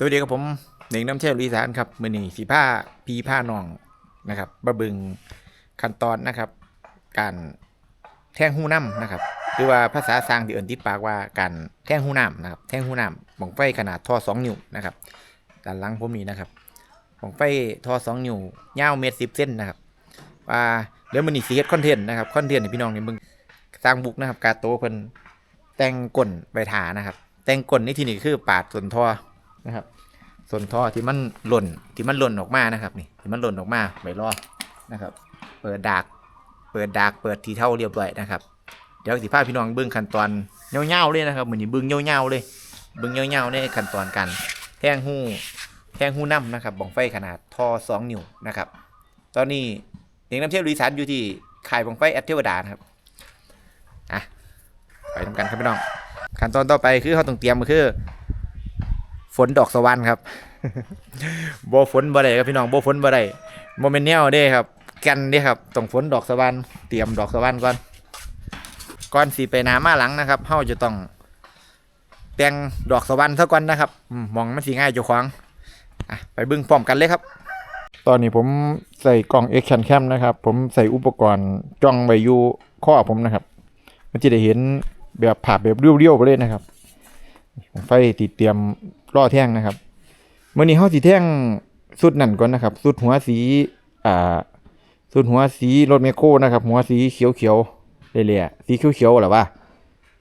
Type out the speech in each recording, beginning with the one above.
สวัสดีครับผมหน่งน้ำเชี่ยวลุยสารครับมือนี้สีผ้าพีผ้านองนะครับบะบึงขั้นตอนนะครับ การแท่งหูน้ำนะครับ หรือว่าภาษาสร้างที่เอินติดปากว่าการแท่งหูน้ำนะครับแท่งหูน้ำบังไฟขนาดท่อสองนิ้วนะครับด้านหลังผมนี้นะครับบังไฟท่อสองนิ้วยาวเมตรสิบเซนนะครับว่าเดี๋ยวมันนี่สีเฮ็ดคอนเทนต์นะครับคอนเทนต์ให้พี่น้องนี่มึงสร้างบุกนะครับ การโตเพิ่นแต่งก้นใบถานะครับ แต่งก้นนี่ที่นี่คือปาดส่วนท่อ นะครับ ส่วนท่อที่มันหล่นที่มันหล่นออกมานะครับนี่ที่มันหล่นออกมาไว้รอนะครับ เปิดดาก เปิดดากเปิดทีเท่าเรียบร้อยนะครับเดี๋ยวสิพาพี่น้องเบิ้งขั้นตอนเงาๆเลยนะครับเหมือนนี่เบิ้งเงาๆเลยเบิ้งเงาๆในขั้นตอนการแทงหูแทงหูน้ำนะครับบ่องไฟขนาดท่อสองนิ้วนะครับ ตอนนี้เด็กน้ำเที่ยวลุยสานอยู่ที่ค่ายบ่องไฟแอดเทวดานะครับอะไปทำกันครับพี่น้องขั้นตอนต่อไปคือเขาต้องเตรียมก็คือ ฝนดอกสวรรค์ครับโบฝนบ่ได้ครับพี่น้องโบฝนบ่ได้โมเมนแนวเด้ครับแกันเด้ครับต้องฝนดอกสวรรค์เตรียมดอกสวรรค์ก่อนก่อนสีไปหนามาหลังนะครับเฮาจะต้องแต่งดอกสวรรค์ซะก่อนนะครับอืมมองมันสีง่ายเจ้าของอะไปเบึ้งพร้อมกันเลยครับ ตอนนี้ผมใส่กล่อง Action Cam นะครับ ผมใส่อุปกรณ์จ้องไว้อยู่ข้อผมนะครับ มันจะได้เห็นแบบภาพแบบเรียวๆไปเลยนะครับ ไฟติดเตรียม ล่อแท่งนะครับเมื่อนี้เขาสีแท่งสุดนั่นก่อนนะครับ สุดหัวสีอ่าสุดหัวสีรถเมคโครนะครับ หัวสีเขียวเขียวเละๆสีเขียวเขียวหรอวะ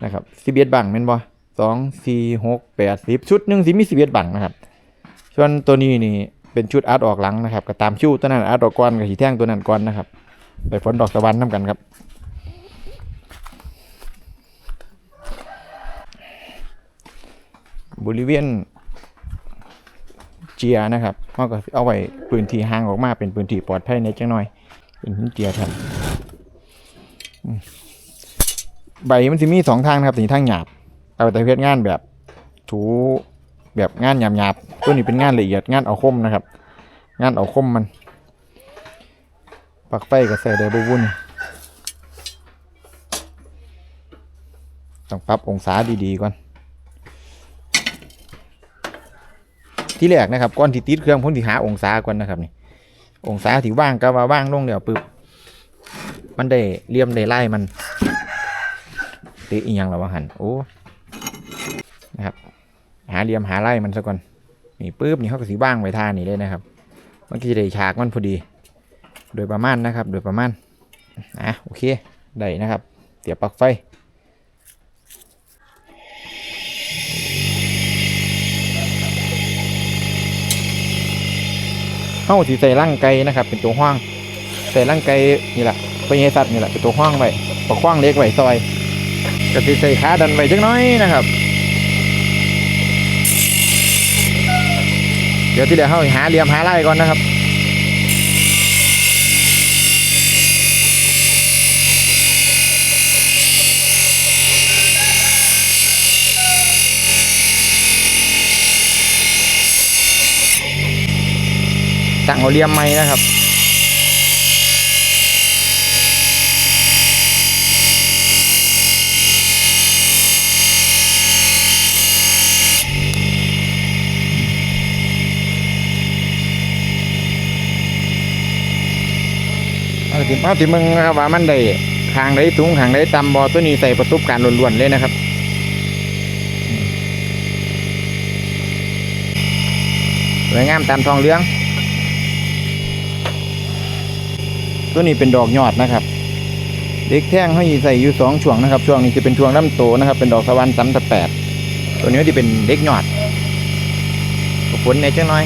นะครับสิบเอ็ดบังเป็นบ่สองสี่หกแปดสิบชุดหนึ่งสีมีสิบเอ็ดบังนะครับส่วนตัวนี้นี่เป็นชุดอาร์ตออกหลังนะครับก็ตามชื่อตัวนั้นอาร์ตออกก่อนกับสีแท่งตัวนั้นก่อนนะครับไปฝนดอกสวรรค์น้ำกันครับบริเวณ เจียนะครับเขาก็เอาไว้พื้นที่ห่างออกมาเป็นพื้นที่ปลอดภัยในจังหน่อย เป็นหินเจียทันใบมันจะมีสองทางนะครับนี่ทางหยาบ เอาแต่เพชรงานแบบถูแบบงานหยาบๆตัวนี้เป็นงานละเอียดงานเอาคมนะครับ งานเอาคมมัน ปักไฟกับใส่ได้บุวุ่นต้องปรับองศาดีๆก่อน ที่แรกนะครับก่อนที่ติดเครื่องผมที่หาองศาก่อนนะครับนี่องศาที่ว่างก็ว่าว่างลงเดี๋ยวปึ๊บมันได้เลี่ยมได้ไล่มันติอีหยังแล้ววะหันโอ้นะครับ หาเหลี่ยมหาไล่มันซะก่อนนี่ปึ๊บนี่เขาก็สีว่างไว้ท่านี่เลยนะครับมันก็จะได้ฉากมันพอดี โดยประมาณนะครับ โดยประมาณอะโอเคได้นะครับเสียบปลั๊กไฟ เข้าสีใส่ร่างไก่นะครับ เป็นตัวห้างใส่ร่างไก่นี่แหละไปเฮสัตว์นี่แหละเป็นตัวห้างไว้ปกห้างเล็กไว้ซอยก็สิใส่ขาดันไว้จักน้อยนะครับ เดี๋ยวที่เดี๋ยวเข้าหาเหลี่ยมหาไล่ก่อนนะครับ ตั้งเอาเหลี่ยมไม้นะครับเอาติเอาติมึงนะครับว่ามันได้ทางได้สูงทางได้ตำบอตัวนี้ใส่ประสบการล้วนๆเลยนะครับสวยงามตามทองเหลือง ตัวนี้เป็นดอกยอดนะครับ เด็กแท่งให้ใส่อยู่สองช่วงนะครับ ช่วงนี้จะเป็นช่วงลำโตนะครับ เป็นดอกสวรรค์สัมตะแปดตัวนี้ที่เป็นเด็กยอดฝนในจังน้อย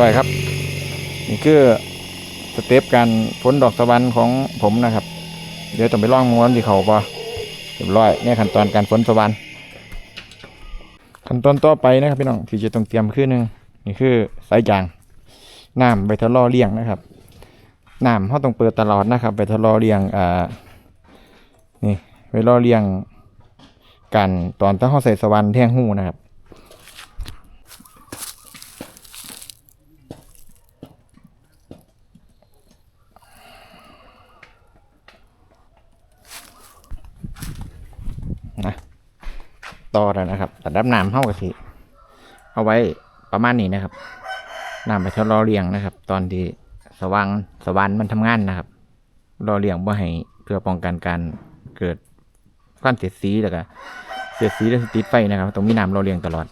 ร้อยครับ นี่คือสเต็ปการฝนดอกตะวันของผมนะครับ เดี๋ยวต้องไปล่องม้วนที่เขาปะเรียบร้อยนี่ขั้นตอนการฝนสวรรค์ขั้นตอนต่อไปนะครับพี่น้องที่จะต้องเตรียมคือหนึ่งนี่คือสายยางน้ำใบทะลอเลี้ยงนะครับน้ำเขาต้องเปิดตลอดนะครับใบทะลอเลี้ยงอ่านี่ใบทะลอเลี้ยงกันตอนถ้าเขาใส่สวรรค์แท่งหูนะครับ ต่อแล้วนะครับแต่ดับน้ำเข้ากับสิเอาไว้ประมาณนี้นะครับน้ำไปทดรอเรียงนะครับ ตอนที่สว่างสว่านมันทำงานนะครับ รอเรียงเพื่อให้เพื่อป้องกันการเกิดควันเสียดสีแล้วก็เสียดสีแล้วติดไฟนะครับต้องมีน้ำรอเรียงตลอด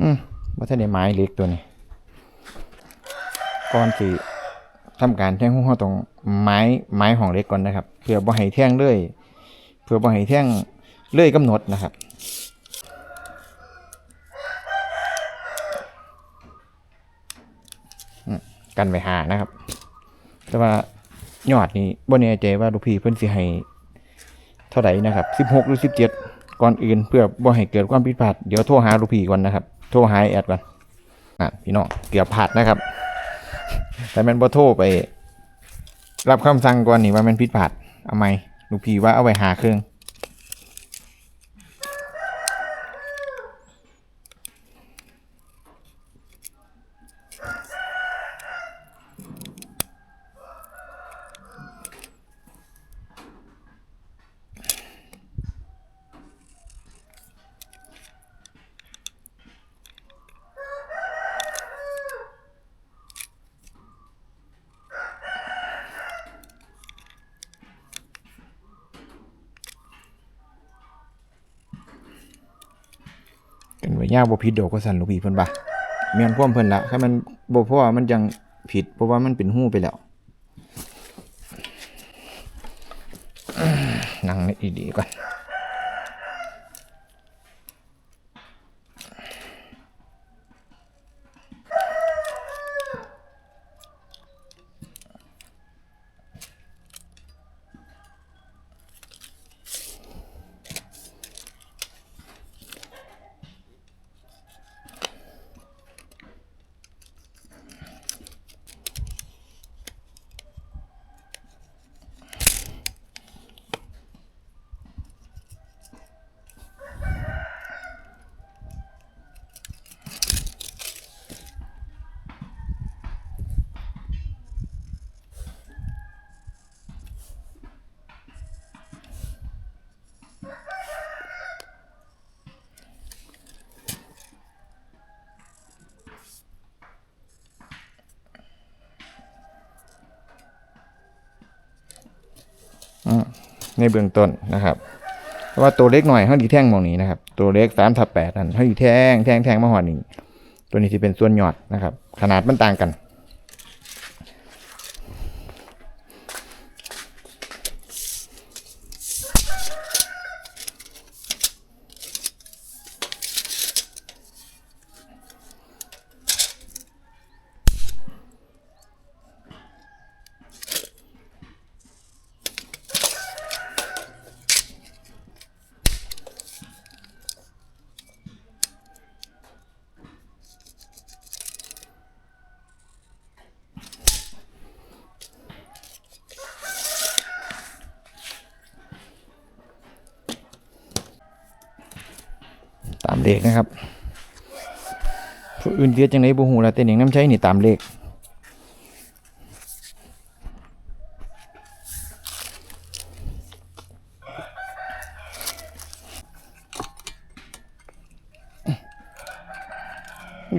อืมว่าถ้าได้ไม้เล็กตัวนี้ก่อนสิ ทำการแท่งหุ้มตรงไม้ไม้ของเล็กก่อนนะครับ เพื่อบ่ให้แท่งเลื่อยเพื่อบ่ให้แท่งเลื่อยกำหนดนะครับกันไว้หานะครับ แต่ว่ายอดนี่บ่แน่ใจว่าลูกพี่เพิ่นสิให้เท่าไหร่นะครับ16หรือ17 ก่อนอื่นเพื่อบ่ให้เกิดความผิดพลาดเดี๋ยวโทรหาลูกพี่ก่อนนะครับ โทรหาแอดก่อนอะพี่น้องเกือบพลาดนะครับ แต่แมันบ่โทรไป รับคำสั่งก่อนนี่ว่ามันผิดพลาดเอาไหมลูกพี่ว่าเอาไว้หาเครื่อง กันไว้ยากบ่ผิดดอกก็สั่นลูกพี่เพิ่นบ่าแม่นความเพิ่นละถ้ามันบ่เพราะว่ามันยังผิดเพราะว่ามันเป็นหู้ไปแล้วนั่งนี่ดีก่อน ในเบื้องต้นนะครับเพราะว่าตัวเล็กหน่อยเขาดีแท่งมองนี้นะครับ ตัวเล็กสามทับแปดนั่นเขาดีแท่งแท่งแท่งมาหอดนี่ตัวนี้ที่เป็นส่วนหยอดนะครับ ขนาดมันต่างกัน ผู้อื่นเรียจังไดบ่ฮู้ละแต่หนิงน้ำใช้นี่ตามเลข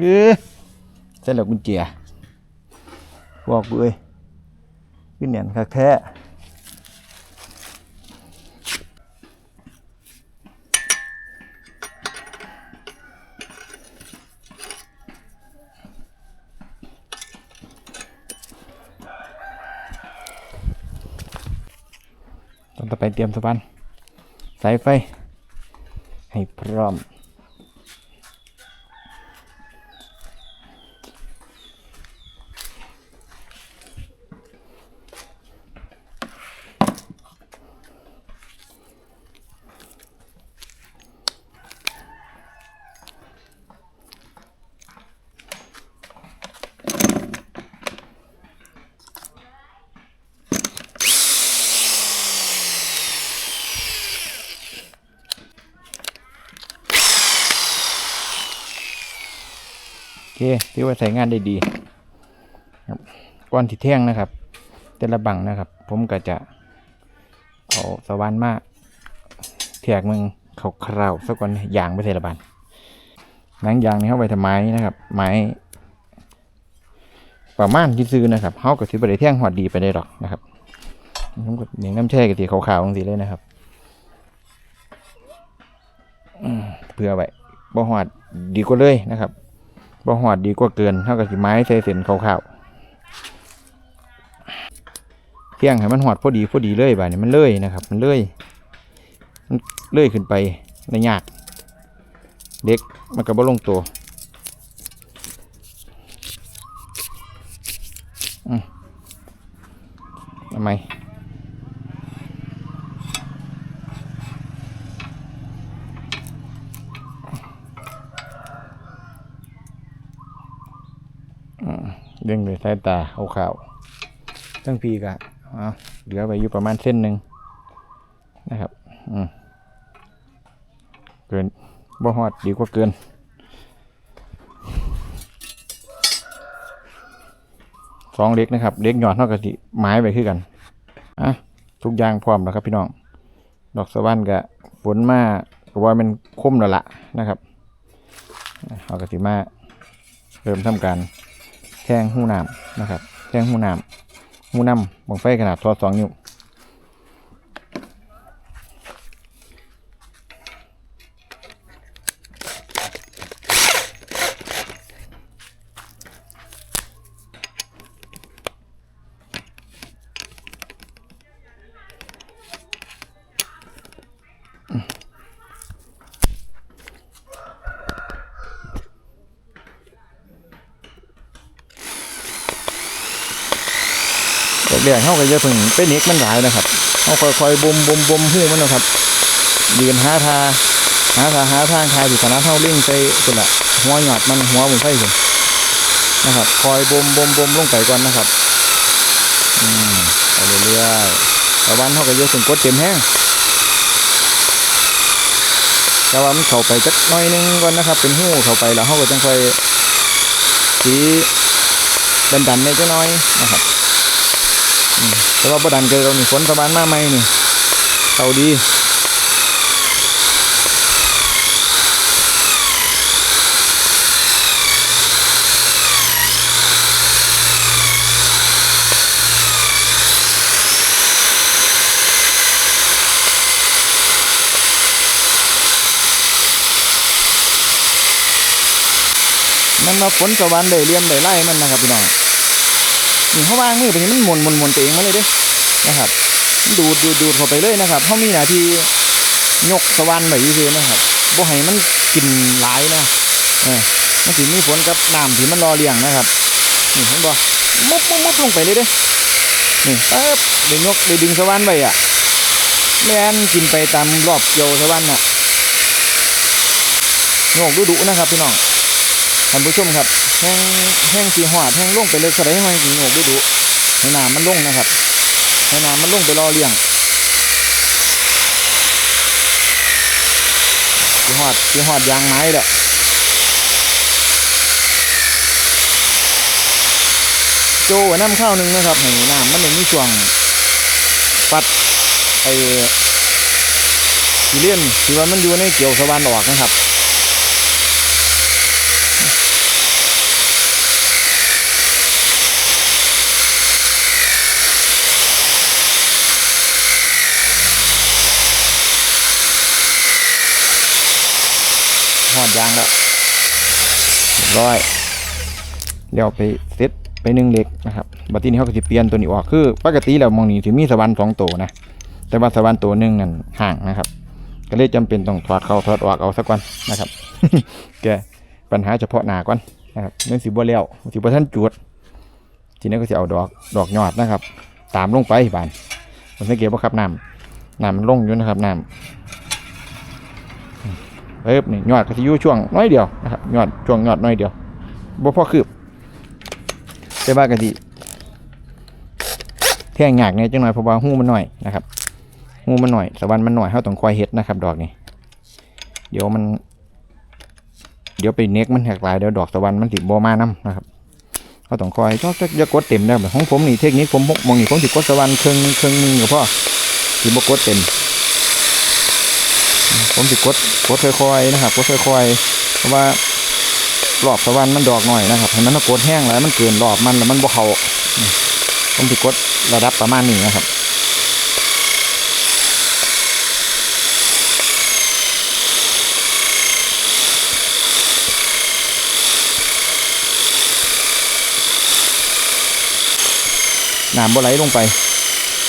เอ้อใช่แล้วกุญแจบอกเอ้ยขึ้นเนียนคักแท้ ตอนต่อไป เตรียมสบานสายไฟ ให้พร้อม เคถือว่าใช้งานได้ดีครับก้อนที่แท่งนะครับ แต่ละบังนะครับ ผมก็จะเอาสว่านมาแทกมึงเขาคราวๆสักก่อนยางไปใส่ละบันหนังยางนี่เข้าไปทำไม้นะครับ ไม้ประมาณที่ซื้อนะครับเขาก็ถือไปได้แท่งหอดดีไปได้หรอกนะครับผมก็เนียน้ำแช่กับสีขาวๆตรงสีเลยนะครับเพื่อไว้บ่หอดดีกว่าเลยนะครับ บ่หอดดีกว่าเกินเท่ากับสีไม้ใส่เส้นขาวๆเที่ยงให้มันหอดพอดีพอดีเลยบ่านี้มันเลยนะครับ มันเลยมันเลยขึ้นไปในยากเด็กมันก็บ่ลงตัวทำไม ด้งเลยสายตาเอาขาวตั้งพีกะอะเหลือไปอยู่ประมาณเส้นหนึ่งนะครับอืมเกินบ่ฮอดดีกว่าเกินสองเล็กนะครับ เล็กหยอดเท่ากับสิไม้ไปคือกันอะทุกอย่างพร้อมแล้วครับพี่น้อง ดอกสะวันกับฝนมาก็ว่ามันคมแล้วละนะครับเอากระสิมาเริ่มทำการ แทงหูน้ำนะครับแข้งหูน้ำหูน้ำบังไฟขนาดทอสองนิ้ว แรกๆเขาก็จะพึ่งไปเน็กมันหลายนะครับเขาค่อยๆบ่มบ่มบ่มหู้มันนะครับยืนหาทาหาทาหาทางทายอยู่ขนาดเท่าเล่งไปสุดละหัวหยอดมันหัวบนไฟสุดนะครับ คอยบ่มบ่มบ่มลงไปก่อนนะครับอืมไปเรื่อยๆต่วันเขาก็จะถึงกดเต็มแห้งแต่ว่ามันเข้าไปจักน้อยนึงก่อนนะครับ เป็นหู้เข้าไปแล้วเขาก็จังค่อยสีดันๆในจักน้อยนะครับ แต่ว่าประดันเจอเรานี่ฝนประมาณมาไหมนี่เขาดีมันมาฝนสวรรค์ได้เรียนได้ไล่มันนะครับพี่น้อง นี่เขาวางมือไปนี่มันหมุนหมุนหมุนตัวเองมาเลยเด้นะครับดูดดูดดูดเข้าไปเลยนะครับเขามีหน้าที่ยกสวรรค์ไว้ซื่อๆนะครับบ่ให้มันกินหลายนะเออมันสิมีผลกับน้ำที่มันรอเลี้ยงนะครับนี่เห็นบ่มุบมุบมุบลงไปเลยเด้นี่เอ๊บได้ยกได้ดึงสวรรค์ไว้อะแม่นกินไปตามรอบเกี่ยวสวรรค์น่ะโยกดุๆนะครับพี่น้องท่านผู้ชมครับ แห้งแห้งสีหอดแห้งลงไปเลยสไลด์ให้มันสีโงกดูดูให้น้ำมันลงนะครับให้น้ำมันลงไปรอเลี้ยงสีหอดสีหอดยางไม้แหละโจไว้น้ำข้าวหนึ่งนะครับให้น้ำมันเลยมีช่วงปัดไอ้สีเลี่ยนที่ว่ามันอยู่ในเกี่ยวสวรรค์ออกนะครับ หอ ดยางแล้วร้อยเดี๋ยวไปเซตไปหนึ่งเหล็กนะครับบัดทีนี้เขาก็สิเปลี่ยนตัวนี้ออกคือปกติแล้วมองนี้ถือมีสวรรค์สองตัวนะแต่ว่าสวรรค์ตัวหนึ่งนั่นห่างนะครับ ก็เลยจำเป็นต้องถอดเข้าถอดออกเอาสักก่อนนะครับแกปัญหาเฉพาะหน้าก่อนนะครับเนื่องสิบ่แล้วสิบ่ท่านจุด ทีนี้ก็จะเอาดอกดอกยอดนะครับ ตามลงไปบานผมสังเกตว่าครับน้ำน้ำมันลงอยู่นะครับน้ำ เอ๊บนี่ยอดก็จะอยู่ช่วงน้อยเดียวนะครับยอดช่วงยอดน้อยเดียวบ่พอคืบแต่ว่ากะทิแท่งยากเนี่ยจังหน่อยเพราะว่าหูมันหน่อยนะครับหูมันหน่อยสวรรค์มันหน่อยเฮาต้องคอยเฮ็ดนะครับ ดอกนี้เดี๋ยวมัน เดี๋ยวไปเน็กมันแหกหลายเดี๋ยวดอกตะวันมันสิดบ่มานํนะครับเขาต้องคอยจอกจะอย่ากดเต็มได้แบบของผมนี่เทคนิคผมมองนี่ผมสิกดตะวันครึ่งครึ่งหนึงก็พอสิบ่กดเต็ม ผมสิกดกดค่อยๆนะครับกดค่อยๆเพราะว่ารอบตะวันมันดอกหน่อยนะครับให้มันกดแห้งแล้วมันเกินรอบมันแล้วมันบ่เขาผมสิกดระดับประมาณนี้นะครับน้ำบ่ไหลลงไป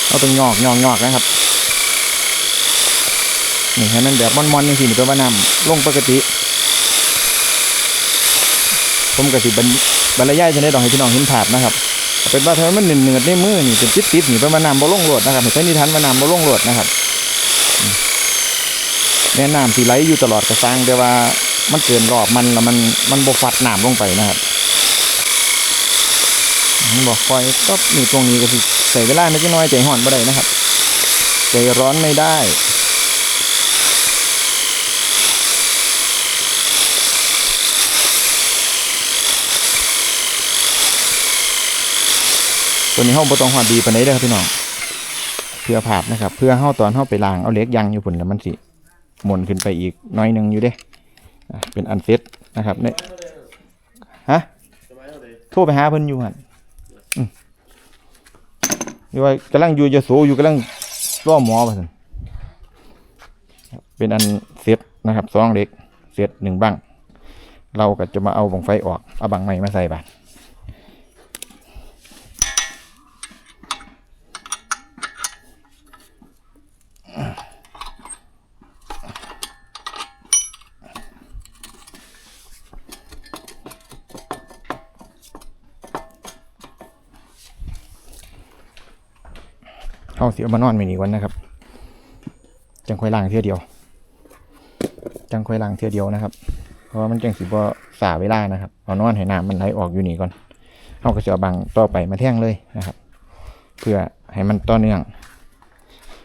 เอาตรงยอกยอกยอกนะครับ นี่ให้มันแบบมอนๆอย่างที่นี่แปลว่าน้ำลงปกติ ผมกสิบรรบรรยายจะได้ดอกให้พี่น้องเห็นภาพนะครับเป็นว่าถ้ามันเหนืดๆในมือนี่เป็นติดๆนี่แปลว่าน้ำบ่ลงโหลดนะครับให้ใช้นิทานว่าน้ำบ่ลงโหลดนะครับแม่น้ำที่ไหลอยู่ตลอดกระซังแต่ว่ามันเกินรอบมันแล้วมันมันบ่ฟัดน้ำลงไปนะครับบอกคอยก็นี่ตรงนี้ก็สิใส่เวลาไม่ใช่น้อยใจห่อนบ่ได้นะครับใจร้อนไม่ได้ ตัวนี้เฮาบ่ต้องฮอดดีปานใดเด้อครับพี่น้องเพื่อผาดนะครับ เพื่อเฮาตอนเฮาไปล้างเอาเหล็กยังอยู่พุ่นแล้วมันสิหมุนขึ้นไปอีกน้อยหนึงอยู่เด้เป็นอันเซ็ตนะครับเนี่ยฮะโทรไปหาเพิ่นอยู่หั่นอยู่ว่ากำลังอยู่ยโสอยู่กำลังรอหมอว่าซั่นเป็นอันเซตนะครับสองเหล็กเซตหนึ่งบังเราก็จะมาเอาบังไฟออก เอาบังใหม่มาใส่บาด เอาเสียมานอนไม่หนีวันนะครับ จังค่อยล้างเทื่อเดียว จังค่อยล้างเทื่อเดียวนะครับ เพราะว่ามันจังสิบ่สาเวลานะครับ เอานอนให้น้ำมันไหลออกอยู่นี่ก่อนเอากระเสือบังต่อไปมาแท่งเลยนะครับ เพื่อให้มันต่อเนื่อง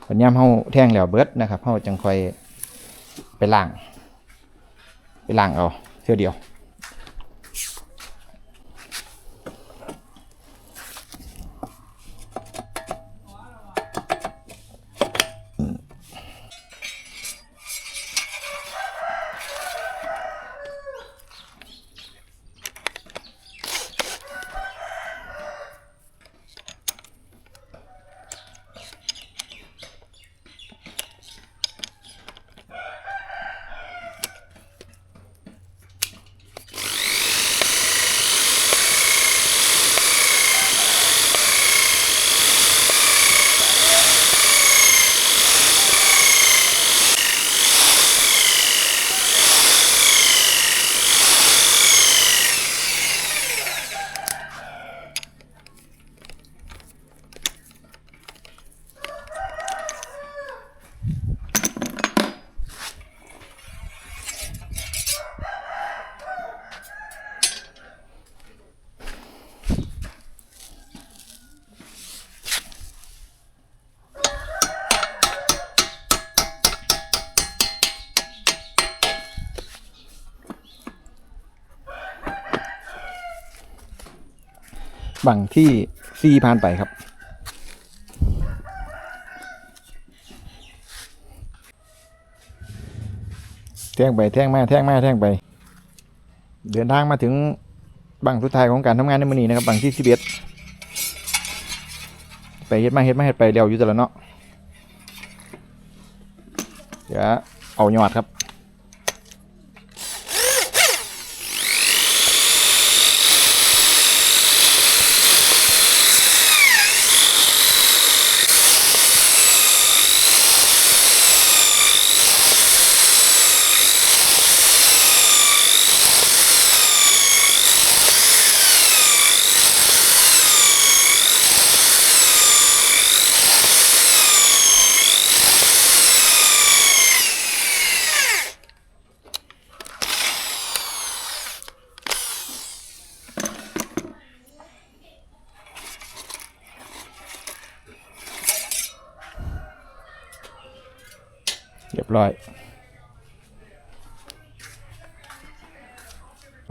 ปัญญามเฮาแท่งแล้วเบิดนะครับเฮาจังค่อยไปล้าง ไปล้างเอาเทื่อเดียว ที่ซีผ่านไปครับ แท่งไปแท่งมาแท่งมาแท่งไป เดินทางมาถึงบังสุดท้ายของการทำงานในมือนี้นะครับบังที่สิบเอ็ดไปเฮ็ดมาเฮ็ดมาเฮ็ดไปเดียวอยู่แต่ละเนาะเดี๋ยวเอาหยอดครับ ร้อย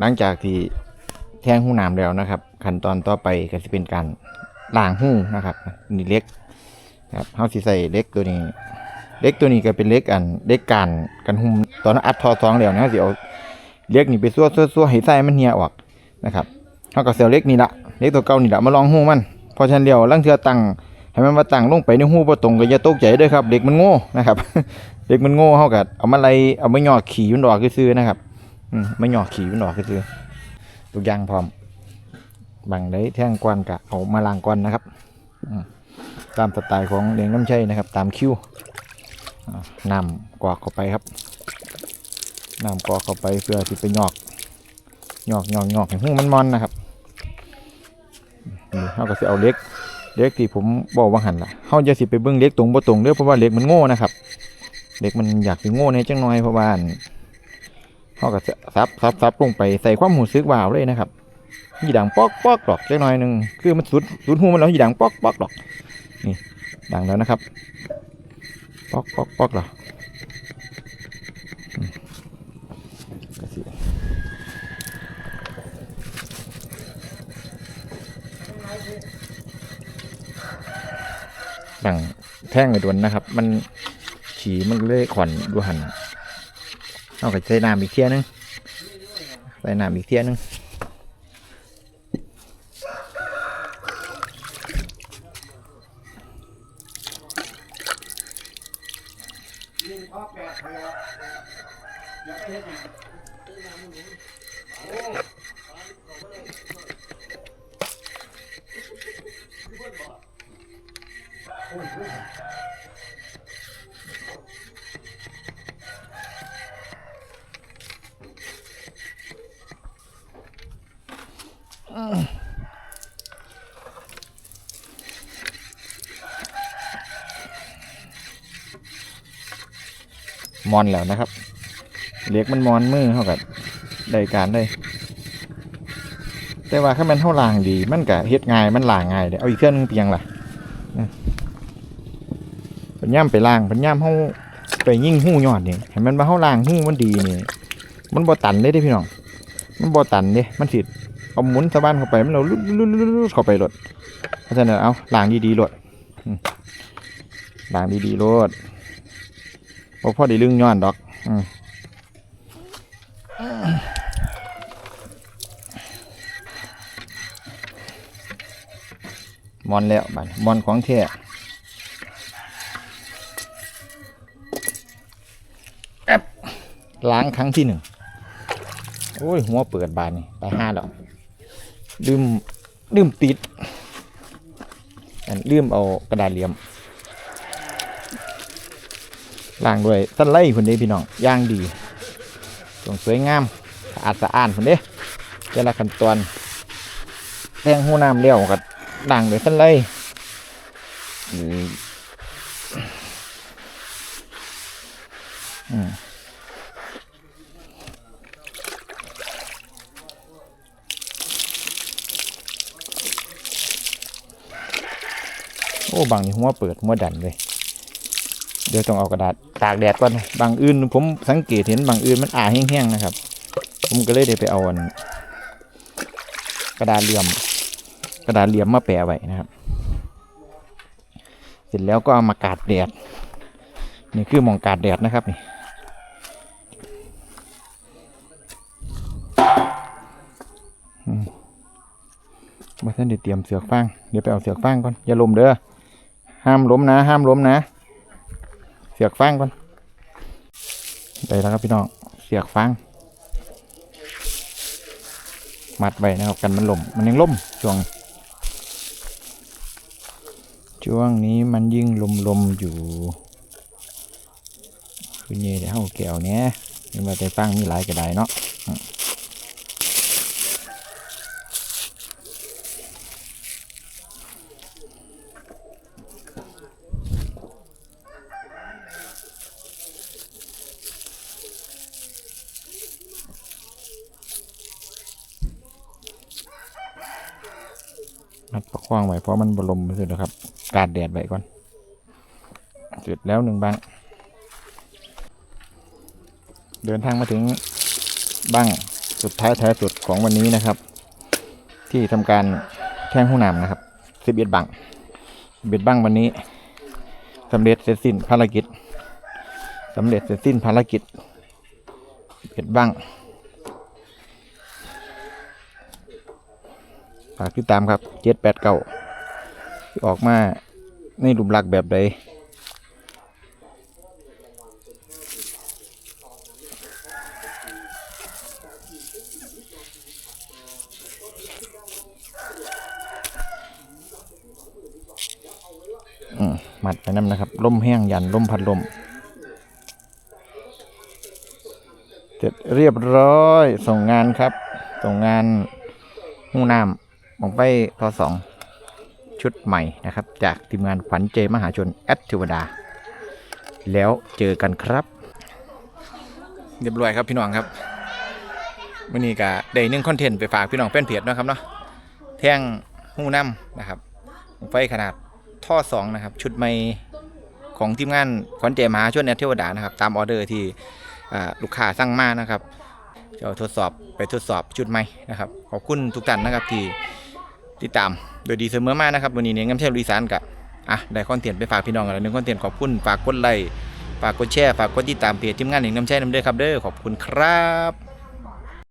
ลังจากที่แทงหูน้ำแล้วนะครับ ขั้นตอนต่อไปก็จะเป็นการล้างหูนะครับนี่เล็กครับเฮาสิใส่เล็กตัวนี้ เล็กตัวนี้ก็เป็นเล็กอันเล็กการกันหุ้มตอนอัดทอสองแล้วนะสิเอาเล็กนี่ไปซั่วซั่วซั่วให้ไส้มันเหี่ยออกนะครับเฮาก็เสียวเล็กนี่ละเล็กตัวเก่านี่ละมาลองหูมันพอฉันเลี้ยวลังเทือตั้ง ให้มันมาตั้งลงไปในหูบ่ตรงก็อย่าตกใจเด้อครับเด็กมันโง่นะครับ เด็กมันโง่เฮาก็เอามาไล่เอามาหยอกขี่มันออกซื่อๆนะครับอืมมาหยอกขี่มันออกซื่อๆทุกอย่างพร้อมบางได้แท่งกวนกะเอามาล้างก่อนนะครับตามสไตล์ของเลี้ยงน้ำใช่นะครับ ตามคิวอ่าน้ำกรอกเข้าไปครับน้ำกรอกเข้าไปเพื่อที่ไปหยอกหยอกหยอกหยอกให้หูมันมอนนะครับนี่เขาก็จะเอาเล็ก เล็กที่ผมบอกว่าหันละเขาจะสิไปเบิ้งเล็กตรงบ่ตรงเด้อเพราะว่าเล็กมันโง่นะครับเล็กมันอยากสิโง่ในจังน้อยเพราะว่านเขาก็ซับซับซับลงไปใส่ความหูซึกวาวเลยนะครับยีดังปอกปอกดอกจังน้อยหนึ่งคือมันสุดสุดหูมันแล้วยีดังปอกปอกดอกนี่ดังแล้วนะครับ ปอกปอกปอกหรออืมก็สิ ดังแท่งไปดวนนะครับ มันฉี่มันเลยขอนดูหันเอาไปใส่น้ำอีกเที่ยนึงใส่น้ำอีกเที่ยนึง มอนแล้วนะครับเล็กมันมอนมือเท่ากับได้การได้ แต่ว่าถ้ามันเท่าลางดี มันก็เฮ็ดง่ายมันล่างง่ายเลยเอาอีกเครื่องนึงเพียงล่ะเป็นย่ำไปล่างเป็นย่ำเฮาไปยิ่งหู้ยอดนี่เห็นมันมาเฮาล่างหู้มันดีนี่มันบ่ตันเลยเด้พี่น้องมันบ่ตันเด้มันสิเอาหมุนสะบ้านเข้าไปมันเราลุดลุดลุดลุดเข้าไปรถเพราะฉะนั้นเอาล่างดีๆรถล่างดีๆรถ บ่พอได้ลึงย้อนดอกอืมมอนแล้วบัดมอนของแท้แอบล้างครั้งที่หนึ่งโอ้ย หัวเปิดบานนี่ไปห้าแล้วลืมลืมติด อันลืมเอากระดาษเหลี่ยม ล้างด้วยต้นไล่คนนี้พี่น้องย่างดีตรงสวยงามสะอาดสะอ้านคนนี้แต่ละขั้นตอนแทงหูน้ำเลี้ยวกับดังเลยท่านเลยอืมโอ้บางนี่หัวเปิดหัวดันเลย ดี๋ยวต้องเอากระดาษตากแดดก่อนนะบางอื่น ผมสังเกตเห็นบางอื่นมันอ่าแห้งๆนะครับ ผมก็เลยได้ไปเอากระดาษเหลี่ยม กระดาษเหลี่ยมมาแปะไว้นะครับ เสร็จแล้วก็เอามากาดแดดนี่คือมองกาดแดดนะครับนี่มาท่านได้เตรียมเสือกฟาง เดี๋ยวไปเอาเสือกฟางก่อน อย่าล้มเด้อ ห้ามล้มนะ ห้ามล้มนะ เสียกฟางก่อนได้แล้วครับพี่น้องเสียกฟางมัดไว้นะครับกันมันล่มมันยังล่มช่วง ช่วงนี้มันยิ่งลมลมอยู่คือเย่เดี๋ยวเอาแก้วเนี้ยเป็นว่าแต่ฟังมีหลายกระไดเนาะ มัดประคองไว้เพราะมันบลมไม่เสร็จนะครับ กาดแดดไว้ก่อน เสร็จแล้วหนึ่งบังเดินทางมาถึงบังสุดท้ายแท้สุดของวันนี้นะครับ ที่ทำการแท่งห้องน้ำนะครับสิบเอ็ดบังสิบเอ็ดบังวันนี้สำเร็จเสร็จสิ้นภารกิจสำเร็จเสร็จสิ้นภารกิจสิบเอ็ดบัง ฝากติดตามครับเจ็ดแปดเก้าออกมาในรูปลักษณ์แบบใดอืมมัดไปน้ำนะครับล่มแห้งยันล่มพัดลมเสร็จเรียบร้อยส่งงานครับ ส่งงานหูน้ำ มองไปทอสองชุดใหม่นะครับ จากทีมงานขวัญเจมหาชนแอดเทวดา แล้วเจอกันครับ เรียบร้อยครับพี่น้องครับวันนี้ก็ได้นึ่งคอนเทนต์ไปฝากพี่น้องเป็นเพจนะครับเนาะแท่งหูน้ำนะครับไฟขนาดท่อสองนะครับ ชุดใหม่ของทีมงานขวัญใจมหาชนแอดเทวดานะครับ ตามออเดอร์ที่ลูกค้าสั่งมานะครับจะทดสอบไปทดสอบชุดใหม่นะครับขอบคุณทุกท่านนะครับที่ ติดตามโดยดีเสมอมานะครับวันนี้เนี่ยง้ำเช่ลุยสานกับอะได้คอนเทนต์ไปฝากพี่น้องกันแล้วหนึ่งคอนเทนต์ขอบคุณฝากกดไลค์ฝากกดแชร์ฝากกดติดตามเพจทีมงานหนึ่งน้ำแช่น้ำเด้อครับเด้อขอบคุณครับ